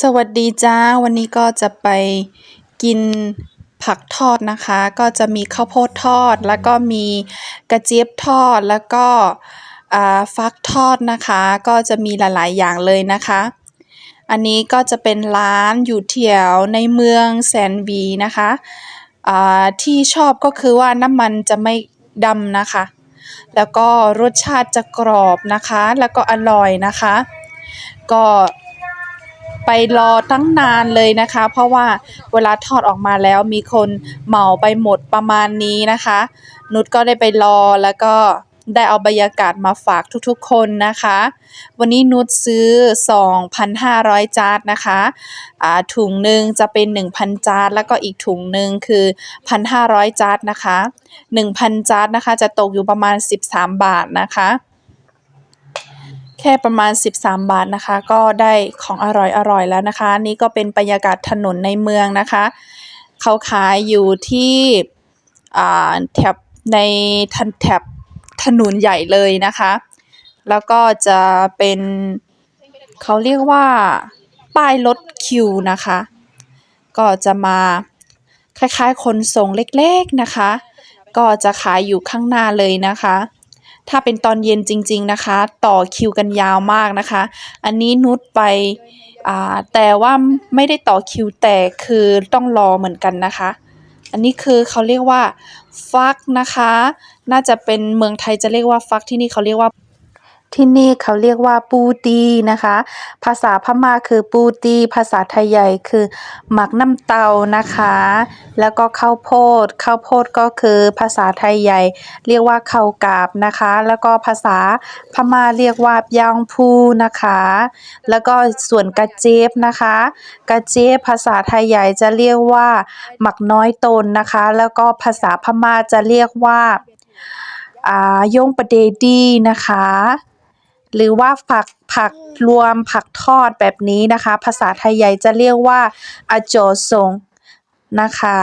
สวัสดีจ้า วันนี้ก็จะไปกินผักทอดนะคะ ก็จะมีข้าวโพดทอด แล้วก็มีกระเจี๊ยบทอดแล้วก็อ่าฟักทอดนะคะ ก็จะมีหลาย ๆ อย่างเลยนะคะ อันนี้ก็จะเป็นร้านอยู่แถวในเมืองแสนวีนะคะอ่าที่ชอบก็คือว่าน้ำมันจะไม่ดำนะคะ แล้วก็รสชาติจะกรอบนะคะ แล้วก็อร่อยนะคะ ก็ ไปรอตั้งนานเลยนะคะ เพราะว่าเวลาทอดออกมาแล้วมีคนเหมาไปหมดประมาณนี้นะคะ นุชก็ได้ไปรอแล้วก็ได้เอาบรรยากาศมาฝากทุกๆคนนะคะ วันนี้นุชซื้อ 2,500 จานนะคะอ่าถุงหนึ่งจะเป็น 1,000 จานแล้วก็อีกถุงหนึ่งคือ 1,500 จานนะคะ 1,000 จานนะคะจะตกอยู่ประมาณ 13 บาทนะคะ แค่ประมาณ 13 บาทนะคะ ก็ได้ของอร่อยๆแล้วนะคะ นี่ก็เป็นบรรยากาศถนนในเมืองนะคะ เขาขายอยู่ที่แถบในทันแถบถนนใหญ่เลยนะคะ แล้วก็จะเป็นเขาเรียกว่าป้ายรถคิวนะคะ ก็จะมาคล้ายๆ คนส่งเล็กๆนะคะ ก็จะขายอยู่ข้างหน้าเลยนะคะ ถ้าเป็นตอนเย็นจริง ๆนะคะ ต่อคิวกันยาวมากนะคะ อันนี้นุชไปอ่าแต่ว่าไม่ได้ต่อคิวแต่คือต้องรอเหมือนกันนะคะ อันนี้คือเขาเรียกว่าฟักนะคะ น่าจะเป็นเมืองไทยจะเรียกว่าฟักที่นี่เขาเรียกว่า ที่นี่เขาเรียกว่าปูตีนะคะ ภาษาพม่าคือปูตี ภาษาไทยใหญ่คือหมักน้ำเตานะคะ แล้วก็ข้าวโพด ข้าวโพดก็คือภาษาไทยใหญ่ เรียกว่าข้าวกาบนะคะ แล้วก็ภาษาพม่าเรียกว่ายางพูนะคะ แล้วก็ส่วนกระเจี๊ยบนะคะ กระเจี๊ยบภาษาไทยใหญ่จะเรียกว่าหมักน้อยตนนะคะ แล้วก็ภาษาพม่าจะเรียกว่าอ่ายงประเดดีนะคะ หรือว่าผักผักรวมผักทอดแบบนี้นะคะ ภาษาไทยใหญ่จะเรียกว่าอาโจซงนะคะ